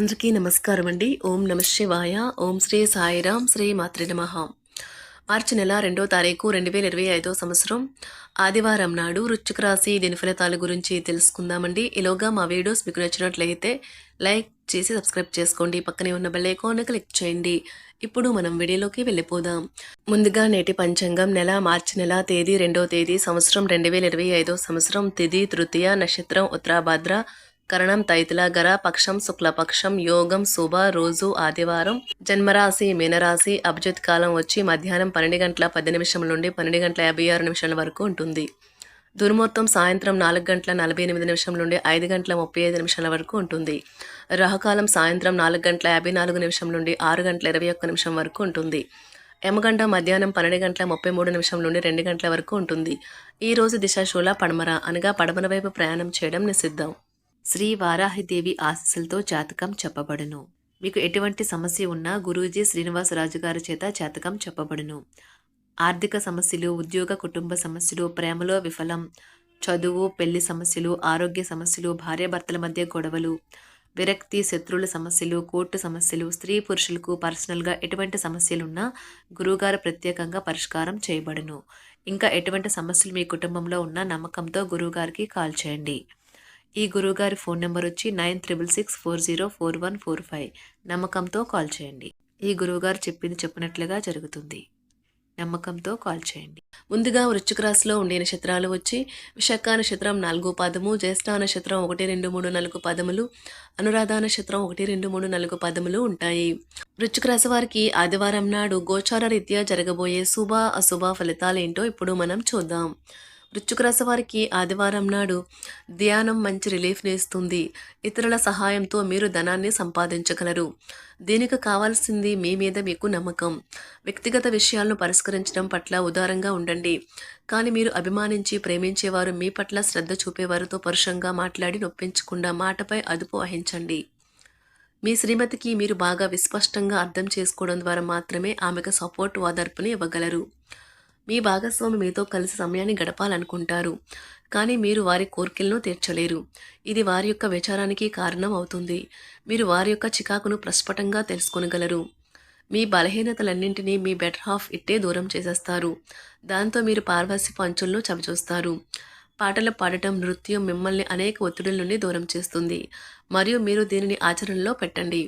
అందరికీ నమస్కారం అండి ఓం నమ శివాయ. ఓం శ్రీ సాయిరాం. శ్రీ మాతృ నమ. మార్చి నెల రెండో తారీఖు రెండు వేల ఇరవై ఐదో సంవత్సరం. ఆదివారం నాడు వృశ్చిక రాశి దీని ఫలితాల గురించి తెలుసుకుందామండి. ఈలోగా మా వీడియోస్ మీకు నచ్చినట్లయితే లైక్ చేసి సబ్స్క్రైబ్ చేసుకోండి. పక్కనే ఉన్న బెల్ ఐకాన్ క్లిక్ చేయండి. ఇప్పుడు మనం వీడియోలోకి వెళ్ళిపోదాం. ముందుగా నేటి పంచాంగం నెల మార్చి నెల తేదీ రెండో తేదీ సంవత్సరం రెండు వేల ఇరవై ఐదో సంవత్సరం. తిథి తృతీయ నక్షత్రం ఉత్తరాభాద్ర కరణం తైతుల గర పక్షం శుక్లపక్షం యోగం శుభ రోజు ఆదివారం. జన్మరాశి మీనరాశి అభిజిత్ కాలం వచ్చి మధ్యాహ్నం పన్నెండు గంటల పది నిమిషం నుండి పన్నెండు గంటల యాభై ఆరు నిమిషాల వరకు ఉంటుంది. దుర్ముహూర్తం సాయంత్రం నాలుగు గంటల నలభై ఎనిమిది నిమిషం నుండి ఐదు గంటల ముప్పై ఐదు నిమిషాల వరకు ఉంటుంది. రాహుకాలం సాయంత్రం నాలుగు గంటల యాభై నాలుగు నిమిషం నుండి ఆరు గంటల ఇరవై ఒక్క నిమిషం వరకు ఉంటుంది. యమగంట మధ్యాహ్నం పన్నెండు గంటల ముప్పై మూడు నిమిషం నుండి రెండు గంటల వరకు ఉంటుంది. ఈ రోజు దిశాశూల పడమర అనగా పడమర వైపు ప్రయాణం చేయడం నిషిద్ధం. శ్రీ వారాహిదేవి ఆశీస్సులతో జాతకం చెప్పబడును. మీకు ఎటువంటి సమస్య ఉన్నా గురూజీ శ్రీనివాసరాజు గారి చేత జాతకం చెప్పబడును. ఆర్థిక సమస్యలు ఉద్యోగ కుటుంబ సమస్యలు ప్రేమలో విఫలం చదువు పెళ్ళి సమస్యలు ఆరోగ్య సమస్యలు భార్యాభర్తల మధ్య గొడవలు విరక్తి శత్రువుల సమస్యలు కోర్టు సమస్యలు స్త్రీ పురుషులకు పర్సనల్గా ఎటువంటి సమస్యలున్నా గురువుగారు ప్రత్యేకంగా పరిష్కారం చేయబడును. ఇంకా ఎటువంటి సమస్యలు మీ కుటుంబంలో ఉన్న నమ్మకంతో గురువుగారికి కాల్ చేయండి. ఈ గురువుగారి ఫోన్ నెంబర్ వచ్చి nine triple six four zero four one four five. నమ్మకంతో కాల్ చేయండి. ఈ గురువుగారు చెప్పింది చెప్పినట్లుగా జరుగుతుంది. నమ్మకంతో కాల్ చేయండి. ముందుగా వృశ్చిక రాశిలో ఉండే నక్షత్రాలు వచ్చి విశాఖ నక్షత్రం నాలుగు పాదము జ్యేష్ఠ నక్షత్రం ఒకటి రెండు మూడు నాలుగు పదములు అనురాధ నక్షత్రం ఒకటి రెండు మూడు నాలుగు పదములు ఉంటాయి. వృశ్చిక రాశి వారికి ఆదివారం నాడు గోచార రీత్యా జరగబోయే శుభ అశుభ ఫలితాలేంటో ఇప్పుడు మనం చూద్దాం. వృశ్చిక రాశి వారికి ఆదివారం నాడు ధ్యానం మంచి రిలీఫ్ని ఇస్తుంది ఇతరుల సహాయంతో మీరు ధనాన్ని సంపాదించగలరు. దీనికి కావాల్సింది మీ మీద మీకు నమ్మకం. వ్యక్తిగత విషయాలను పరిష్కరించడం పట్ల ఉదారంగా ఉండండి. కానీ మీరు అభిమానించి ప్రేమించేవారు మీ పట్ల శ్రద్ధ చూపేవారితో పరుషంగా మాట్లాడి నొప్పించకుండా మాటపై అదుపు వహించండి. మీ శ్రీమతికి మీరు బాగా విస్పష్టంగా అర్థం చేసుకోవడం ద్వారా మాత్రమే ఆమెకు సపోర్ట్ ఓదార్పుని ఇవ్వగలరు. మీ భాగస్వామి మీతో కలిసి సమయాన్ని గడపాలనుకుంటారు. కానీ మీరు వారి కోరికలను తీర్చలేరు. ఇది వారి యొక్క విచారానికి కారణం అవుతుంది. మీరు వారి యొక్క చికాకును ప్రస్ఫుటంగా తెలుసుకొనగలరు. మీ బలహీనతలన్నింటినీ మీ బెటర్ హాఫ్ ఇట్టే దూరం చేసేస్తారు. దాంతో మీరు పార్వశ్యపు అంచులను చవిచూస్తారు. పాటలు పాడటం నృత్యం మిమ్మల్ని అనేక ఒత్తిడుల నుండి దూరం చేస్తుంది. మరియు మీరు దీనిని ఆచరణలో పెట్టండి.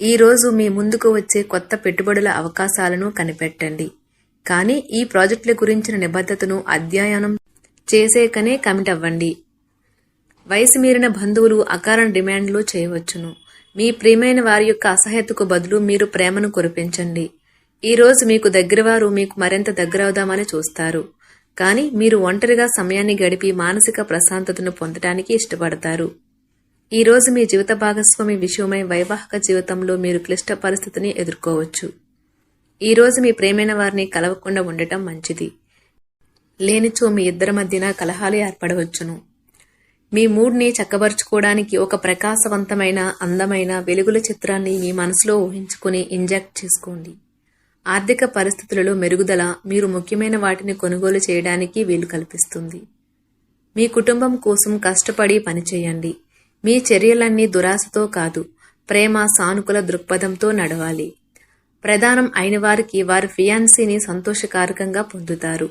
ఈరోజు మీ ముందుకు వచ్చే కొత్త పెట్టుబడుల అవకాశాలను కనిపెట్టండి. కానీ ఈ ప్రాజెక్టుల గురించిన నిబద్ధతను అధ్యయనం చేసేకనే కమిట్ అవ్వండి. వయసు మీరిన బంధువులు అకారణ డిమాండ్లు చేయవచ్చును. మీ ప్రియమైన వారి యొక్క అసహ్యతకు బదులు మీరు ప్రేమను కురిపించండి. ఈ రోజు మీకు దగ్గరవారు మీకు మరింత దగ్గరవుదామని చూస్తారు. కానీ మీరు ఒంటరిగా సమయాన్ని గడిపి మానసిక ప్రశాంతతను పొందటానికి ఇష్టపడతారు. ఈరోజు మీ జీవిత భాగస్వామి విషయమై వైవాహిక జీవితంలో మీరు క్లిష్ట పరిస్థితిని ఎదుర్కోవచ్చు. ఈరోజు మీ ప్రేమైన వారిని కలవకుండా ఉండటం మంచిది. లేనిచో మీ ఇద్దరి మధ్యన కలహాలు ఏర్పడవచ్చును. మీ మూడ్ని చక్కబరుచుకోవడానికి ఒక ప్రకాశవంతమైన అందమైన వెలుగుల చిత్రాన్ని మీ మనసులో ఊహించుకుని ఇంజెక్ట్ చేసుకోండి. ఆర్థిక పరిస్థితులలో మెరుగుదల మీరు ముఖ్యమైన వాటిని కొనుగోలు చేయడానికి వీలు కల్పిస్తుంది. మీ కుటుంబం కోసం కష్టపడి పనిచేయండి. మీ చర్యలన్నీ దురాశతో కాదు ప్రేమ సానుకూల దృక్పథంతో నడవాలి. ప్రధానం అయిన వారికి వారి ఫియాన్సీని సంతోషకారకంగా పొందుతారు.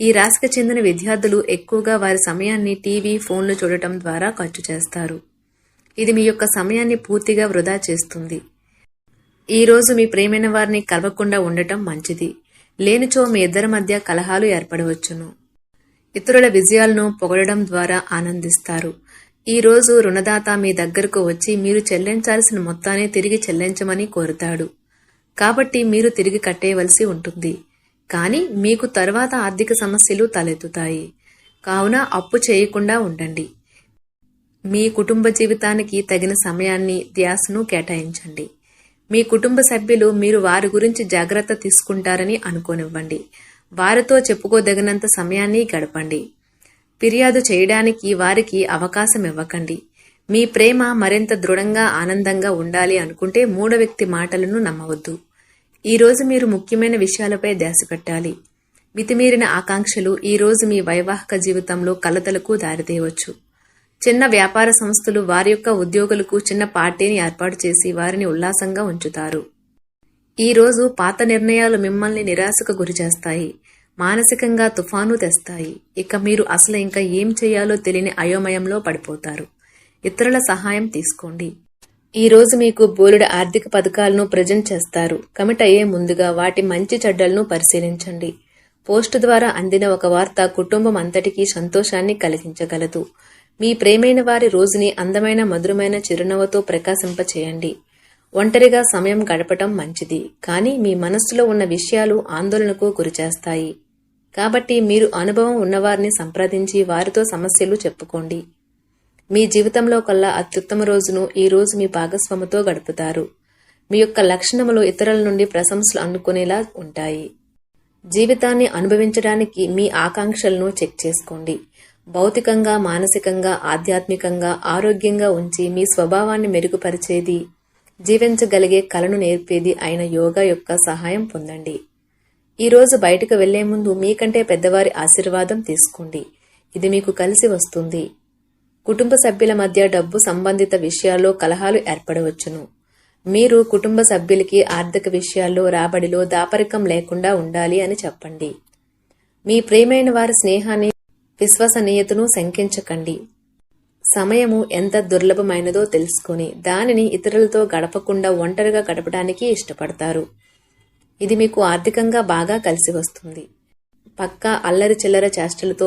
ఈ రాశికి చెందిన విద్యార్థులు ఎక్కువగా వారి సమయాన్ని టీవీ ఫోన్లు చూడటం ద్వారా ఖర్చు చేస్తారు. ఇది మీ యొక్క సమయాన్ని పూర్తిగా వృధా చేస్తుంది. ఈ రోజు మీ ప్రేమైన వారిని కలవకుండా ఉండటం మంచిది. లేనిచో మీ ఇద్దరి మధ్య కలహాలు ఏర్పడవచ్చును. ఇతరుల విజయాలను పొగడడం ద్వారా ఆనందిస్తారు. ఈ రోజు రుణదాత మీ దగ్గరకు వచ్చి మీరు చెల్లించాల్సిన మొత్తాన్ని తిరిగి చెల్లించమని కోరుతాడు. కాబట్టి మీరు తిరిగి కట్టేయవలసి ఉంటుంది. కానీ మీకు తర్వాత ఆర్థిక సమస్యలు తలెత్తుతాయి. కావున అప్పు చేయకుండా ఉండండి. మీ కుటుంబ జీవితానికి తగిన సమయాన్ని ధ్యాసను కేటాయించండి. మీ కుటుంబ సభ్యులు మీరు వారి గురించి జాగ్రత్త తీసుకుంటారని అనుకోనివ్వండి. వారితో చెప్పుకోదగినంత సమయాన్ని గడపండి. ఫిర్యాదు చేయడానికి వారికి అవకాశం ఇవ్వకండి. మీ ప్రేమ మరింత దృఢంగా ఆనందంగా ఉండాలి అనుకుంటే మూడో వ్యక్తి మాటలను నమ్మవద్దు. ఈరోజు మీరు ముఖ్యమైన విషయాలపై ధ్యాస పెట్టాలి. మితిమీరిన ఆకాంక్షలు ఈరోజు మీ వైవాహిక జీవితంలో కలతలకు దారితీయవచ్చు. చిన్న వ్యాపార సంస్థలు వారి యొక్క ఉద్యోగులకు చిన్న పార్టీని ఏర్పాటు చేసి వారిని ఉల్లాసంగా ఉంచుతారు. ఈరోజు పాత నిర్ణయాలు మిమ్మల్ని నిరాశకు గురిచేస్తాయి మానసికంగా తుఫాను తెస్తాయి. ఇక మీరు అసలు ఇంకా ఏం చేయాలో తెలియని అయోమయంలో పడిపోతారు. ఇతరుల సహాయం తీసుకోండి. ఈ రోజు మీకు బోలెడు ఆర్థిక పథకాలను ప్రజెంట్ చేస్తారు. కమిట్ అయ్యే ముందుగా వాటి మంచి చెడ్డలను పరిశీలించండి. పోస్ట్ ద్వారా అందిన ఒక వార్త కుటుంబం అంతటికీ సంతోషాన్ని కలిగించగలదు. మీ ప్రేమైన వారి రోజుని అందమైన మధురమైన చిరునవ్వుతో ప్రకాశింపచేయండి. ఒంటరిగా సమయం గడపటం మంచిది. కానీ మీ మనస్సులో ఉన్న విషయాలు ఆందోళనకు గురిచేస్తాయి. కాబట్టి మీరు అనుభవం ఉన్నవారిని సంప్రదించి వారితో సమస్యలు చెప్పుకోండి. మీ జీవితంలో కల్లా అత్యుత్తమ రోజును ఈ రోజు మీ భాగస్వామితో గడుపుతారు. మీ యొక్క లక్షణములు ఇతరుల నుండి ప్రశంసలు అందుకునేలా ఉంటాయి. జీవితాన్ని అనుభవించడానికి మీ ఆకాంక్షలను చెక్ చేసుకోండి. భౌతికంగా మానసికంగా ఆధ్యాత్మికంగా ఆరోగ్యంగా ఉంచి మీ స్వభావాన్ని మెరుగుపరిచేది జీవించగలిగే కళను నేర్పేది అయిన యోగా యొక్క సహాయం పొందండి. ఈరోజు బయటకు వెళ్ళే ముందు మీకంటే పెద్దవారి ఆశీర్వాదం తీసుకోండి. ఇది మీకు కలిసి వస్తుంది. కుటుంబ సభ్యుల మధ్య డబ్బు సంబంధిత విషయాల్లో కలహాలు ఏర్పడవచ్చును. మీరు కుటుంబ సభ్యులకి ఆర్థిక విషయాల్లో రాబడిలో దాపరికం లేకుండా ఉండాలి అని చెప్పండి. మీ ప్రేమైన వారి స్నేహాన్ని విశ్వసనీయతను శంకించకండి. సమయము ఎంత దుర్లభమైనదో తెలుసుకొని దానిని ఇతరులతో గడపకుండా ఒంటరిగా గడపడానికి ఇష్టపడతారు. ఇది మీకు ఆర్థికంగా బాగా కలిసి వస్తుంది. పక్కా అల్లరి చిల్లర చేష్టలతో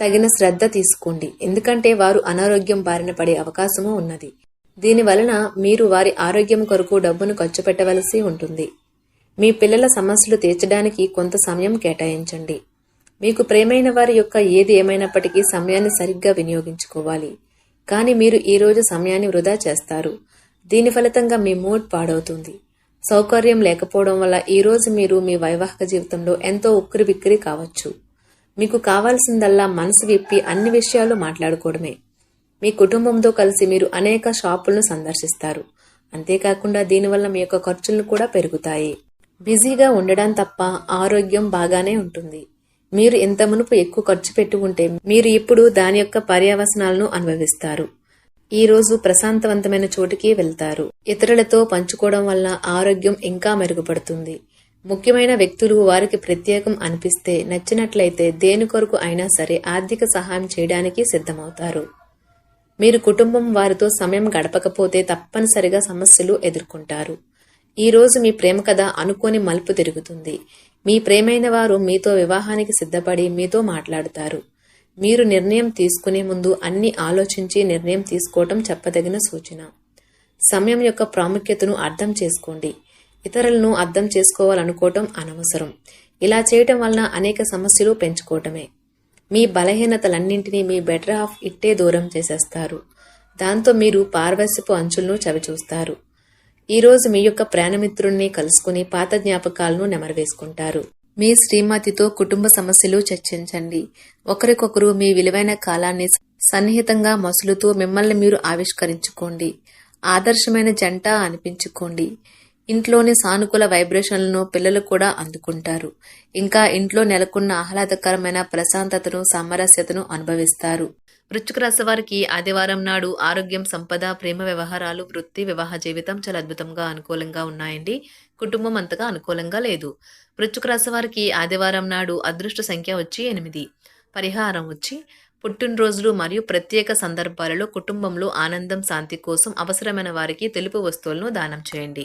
తగిన శ్రద్ధ తీసుకోండి. ఎందుకంటే వారు అనారోగ్యం బారిన పడే అవకాశము ఉన్నది. దీని వలన మీరు వారి ఆరోగ్యం కొరకు డబ్బును ఖర్చు పెట్టవలసి ఉంటుంది. మీ పిల్లల సమస్యలు తీర్చడానికి కొంత సమయం కేటాయించండి. మీకు ప్రేమైన వారి యొక్క ఏది ఏమైనప్పటికీ సమయాన్ని సరిగ్గా వినియోగించుకోవాలి. కానీ మీరు ఈరోజు సమయాన్ని వృధా చేస్తారు. దీని ఫలితంగా మీ మూడ్ పాడవుతుంది. సౌకర్యం లేకపోవడం వల్ల ఈ రోజు మీరు మీ వైవాహిక జీవితంలో ఎంతో ఉక్కిరి బిక్కిరి కావచ్చు. మీకు కావాల్సిందల్లా మనసు విప్పి అన్ని విషయాలు మాట్లాడుకోవడమే. మీ కుటుంబంతో కలిసి మీరు అనేక షాపులను సందర్శిస్తారు. అంతేకాకుండా దీనివల్ల మీ యొక్క ఖర్చులు కూడా పెరుగుతాయి. బిజీగా ఉండడం తప్ప ఆరోగ్యం బాగానే ఉంటుంది. మీరు ఇంత మునుపు ఎక్కువ ఖర్చు పెట్టి ఉంటే మీరు ఇప్పుడు దాని యొక్క పర్యవసనాలను అనుభవిస్తారు. ఈ రోజు ప్రశాంతవంతమైన చోటికి వెళ్తారు. ఇతరులతో పంచుకోవడం వల్ల ఆరోగ్యం ఇంకా మెరుగుపడుతుంది. ముఖ్యమైన వ్యక్తులు వారికి ప్రత్యేకం అనిపిస్తే నచ్చినట్లయితే దేని కొరకు అయినా సరే ఆర్థిక సహాయం చేయడానికి సిద్ధమవుతారు. మీరు కుటుంబం వారితో సమయం గడపకపోతే తప్పనిసరిగా సమస్యలు ఎదుర్కొంటారు. ఈరోజు మీ ప్రేమ కథ అనుకోని మలుపు తిరుగుతుంది. మీ ప్రేమైన వారు మీతో వివాహానికి సిద్ధపడి మీతో మాట్లాడుతారు. మీరు నిర్ణయం తీసుకునే ముందు అన్ని ఆలోచించి నిర్ణయం తీసుకోవటం చెప్పదగిన సూచన. సమయం యొక్క ప్రాముఖ్యతను అర్థం చేసుకోండి. ఇతరులను అర్థం చేసుకోవాలనుకోవటం అనవసరం. ఇలా చేయటం వలన అనేక సమస్యలు పెంచుకోవటమే. మీ బలహీనతలన్నింటినీ మీ బెటర్ హాఫ్ ఇట్టే దూరం చేసేస్తారు. దాంతో మీరు పార్వశ్యపు అంచులను చవిచూస్తారు. ఈరోజు మీ యొక్క ప్రాణమిత్రుణ్ణి కలుసుకుని పాత జ్ఞాపకాలను నెమరవేసుకుంటారు. మీ శ్రీమతితో కుటుంబ సమస్యలు చర్చించండి. ఒకరికొకరు మీ విలువైన కాలాన్ని సన్నిహితంగా మసులుతూ మిమ్మల్ని మీరు ఆవిష్కరించుకోండి. ఆదర్శమైన జంట అనిపించుకోండి. ఇంట్లోని సానుకూల వైబ్రేషన్లను పిల్లలు కూడా అందుకుంటారు. ఇంకా ఇంట్లో నెలకొన్న ఆహ్లాదకరమైన ప్రశాంతతను సామరస్యతను అనుభవిస్తారు. వృశ్చిక రాశి వారికి ఆదివారం నాడు ఆరోగ్యం సంపద ప్రేమ వ్యవహారాలు వృత్తి వివాహ జీవితం చాలా అద్భుతంగా అనుకూలంగా ఉన్నాయండి. కుటుంబం అంతగా అనుకూలంగా లేదు. వృశ్చిక రాశి వారికి ఆదివారం నాడు అదృష్ట సంఖ్య వచ్చి ఎనిమిది. పరిహారం వచ్చి పుట్టినరోజులు మరియు ప్రత్యేక సందర్భాలలో కుటుంబంలో ఆనందం శాంతి కోసం అవసరమైన వారికి తెలుపు వస్తువులను దానం చేయండి.